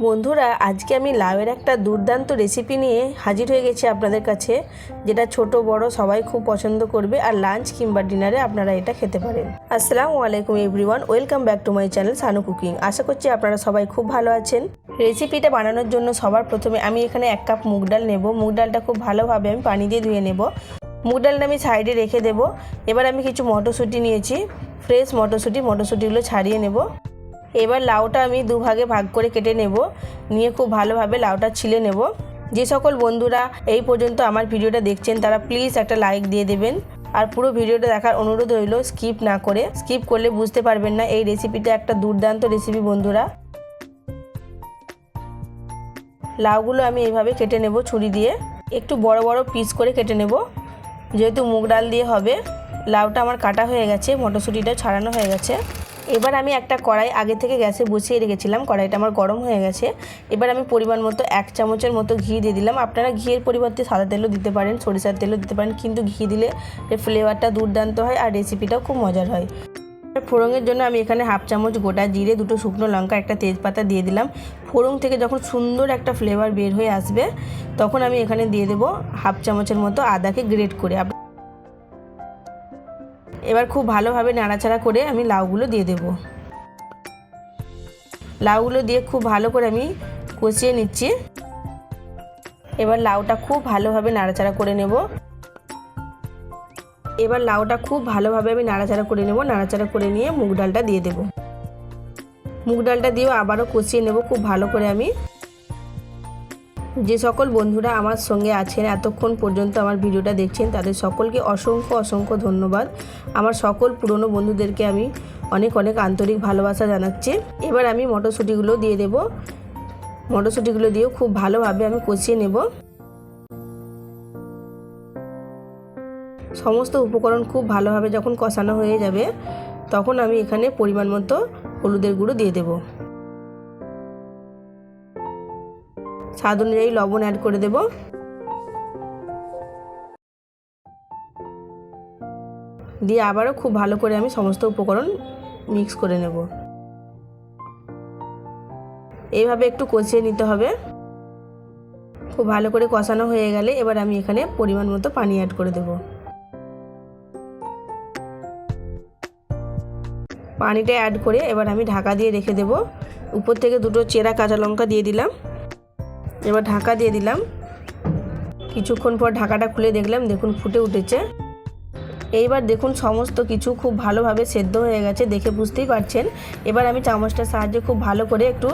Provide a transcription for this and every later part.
বন্ধুরা, আজকে আমি লাউয়ের একটা দুর্দান্ত রেসিপি নিয়ে হাজির হয়ে গেছি আপনাদের কাছে, যেটা ছোট, বড়, সবাই খুব পছন্দ করবে, আর লাঞ্চ কিংবা ডিনারে আপনারা এটা খেতে পারেন। আসসালামু আলাইকুম everyone welcome back to my channel Sanu cooking আশা করছি আপনারা সবাই খুব ভালো আছেন। রেসিপিটা বানানোর জন্য সবার প্রথমে আমি এখানে এক কাপ মুগ ডাল নেব। মুগ ডালটা খুব ভালোভাবে আমি পানি দিয়ে ধুয়ে নেব। মুগ ডালটা আমি সাইডে রেখে দেব। এবার আমি কিছু মটরশুঁটি নিয়েছি। ফ্রেশ মটরশুঁটি, মটরশুঁটিগুলো ছাড়িয়ে নেব। এবার লাউটা আমি দুভাগে ভাগ করে কেটে নেব। নিয়ে খুব ভালোভাবে লাউটা ছিলে নেব। যে সকল বন্ধুরা এই পর্যন্ত আমার ভিডিওটা দেখছেন, তারা প্লিজ একটা লাইক দিয়ে দেবেন। আর পুরো ভিডিওটা দেখার অনুরোধ রইল, স্কিপ না করে। স্কিপ করলে বুঝতে পারবেন না এই রেসিপিটা একটা দুর্দান্ত রেসিপি, বন্ধুরা। লাউগুলো আমি এইভাবে কেটে নেব ছুরি দিয়ে। একটু বড় বড় পিস করে কেটে নেব। যেহেতু মুগ ডাল দিয়ে হবে, লাউটা আমার কাটা হয়ে গেছে মটরশুঁটিটা ছাড়ানো হয়ে গেছে। এবার আমি একটা কড়াই আগে থেকে গ্যাসে বসিয়ে রেখেছিলাম, কড়াইটা আমার গরম হয়ে গেছে। এবার আমি পরিমাণ মতো এক চামচের মতো ঘি দিয়ে দিলাম। আপনারা ঘিয়ের পরিবর্তে সাদা তেলও দিতে পারেন, সরিষার তেলও দিতে পারেন, কিন্তু ঘি দিলে ফ্লেভারটা দুর্দান্ত হয় আর রেসিপিটাও খুব মজার হয়। ফোড়নের জন্য আমি এখানে হাফ চামচ গোটা জিরে, দুটো শুকনো লঙ্কা, একটা তেজপাতা দিয়ে দিলাম। ফোড়ন থেকে যখন সুন্দর একটা ফ্লেভার বের হয়ে আসবে, তখন আমি এখানে দিয়ে দেবো হাফ চামচের মতো আদাকে গ্রেট করে। এবার খুব ভালোভাবে নাড়াচাড়া করে আমি লাউগুলো দিয়ে দেব। লাউগুলো দিয়ে খুব ভালো করে আমি কষিয়ে নিচ্ছি। এবার লাউটা খুব ভালোভাবে নাড়াচাড়া করে নেব। এবার লাউটা খুব ভালোভাবে আমি নাড়াচাড়া করে নেব, নাড়াচাড়া করে নিয়ে মুগ ডালটা দিয়ে দেব। মুগ ডালটা দিয়েও আবারও কষিয়ে নেব খুব ভালো করে আমি। যে সকল বন্ধুরা আমার সঙ্গে আছেন এতক্ষণ পর্যন্ত আমার ভিডিওটা দেখছেন, তাদের সকলকে অসংখ্য অসংখ্য ধন্যবাদ। আমার সকল পুরনো বন্ধুদেরকে আমি অনেক অনেক আন্তরিক ভালোবাসা জানাচ্ছি। এবার আমি মটরশুঁটিগুলো দিয়ে দেব। মটরশুঁটিগুলো দিয়েও খুব ভালোভাবে আমি কষিয়ে নেব। সমস্ত উপকরণ খুব ভালোভাবে যখন কষানো হয়ে যাবে, তখন আমি এখানে পরিমাণ মতো হলুদের গুঁড়ো দিয়ে দেবো। স্বাদ অনুযায়ী লবণ অ্যাড করে দেব। দিয়ে আবারও খুব ভালো করে আমি সমস্ত উপকরণ মিক্স করে নেব। এইভাবে একটু কষিয়ে নিতে হবে। খুব ভালো করে কষানো হয়ে গেলে এবার আমি এখানে পরিমাণ মতো পানি অ্যাড করে দেব। পানিটা অ্যাড করে এবার আমি ঢাকা দিয়ে রেখে দেব। উপর থেকে দুটো চেরা কাঁচা লঙ্কা দিয়ে দিলাম। এবার ঢাকা দিয়ে দিলাম। কিছুক্ষণ পর ঢাকাটা খুলে দেখলাম, দেখুন ফুটে উঠেছে। এইবার দেখুন সমস্ত কিছু খুব ভালোভাবে সেদ্ধ হয়ে গেছে দেখে বুঝতেই পারছেন। এবার আমি চামচটার সাহায্যে খুব ভালো করে একটু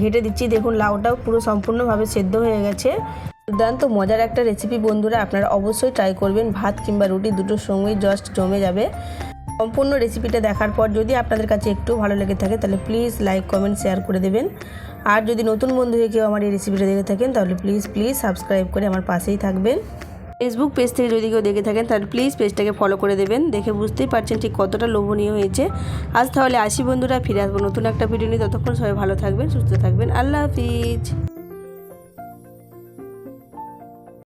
ঘেটে দিচ্ছি। দেখুন লাউটাও পুরো সম্পূর্ণভাবে সেদ্ধ হয়ে গেছে। দুর্দান্ত মজার একটা রেসিপি বন্ধুরা, আপনারা অবশ্যই ট্রাই করবেন। ভাত কিংবা রুটি দুটোর সঙ্গেই জাস্ট জমে যাবে। সম্পূর্ণ রেসিপিটা দেখার পর যদি আপনাদের কাছে একটু ভালো লেগে থাকে, তাহলে প্লিজ লাইক কমেন্ট শেয়ার করে দেবেন। আর যদি নতুন বন্ধু হয়ে কেউ আমার এই রেসিপিটা দেখে থাকেন, তাহলে প্লিজ প্লিজ সাবস্ক্রাইব করে আমার পাশেই থাকবেন। ফেসবুক পেজ থেকে যদি কেউ দেখে থাকেন, তাহলে প্লিজ পেজটাকে ফলো করে দেবেন। দেখে বুঝতেই পারছেন ঠিক কতটা লোভনীয় হয়েছে। আজ তাহলে আসি বন্ধুরা, ফিরে আসব নতুন একটা ভিডিও নিয়ে। ততক্ষণ সবাই ভালো থাকবেন, সুস্থ থাকবেন। আল্লাহ হাফিজ।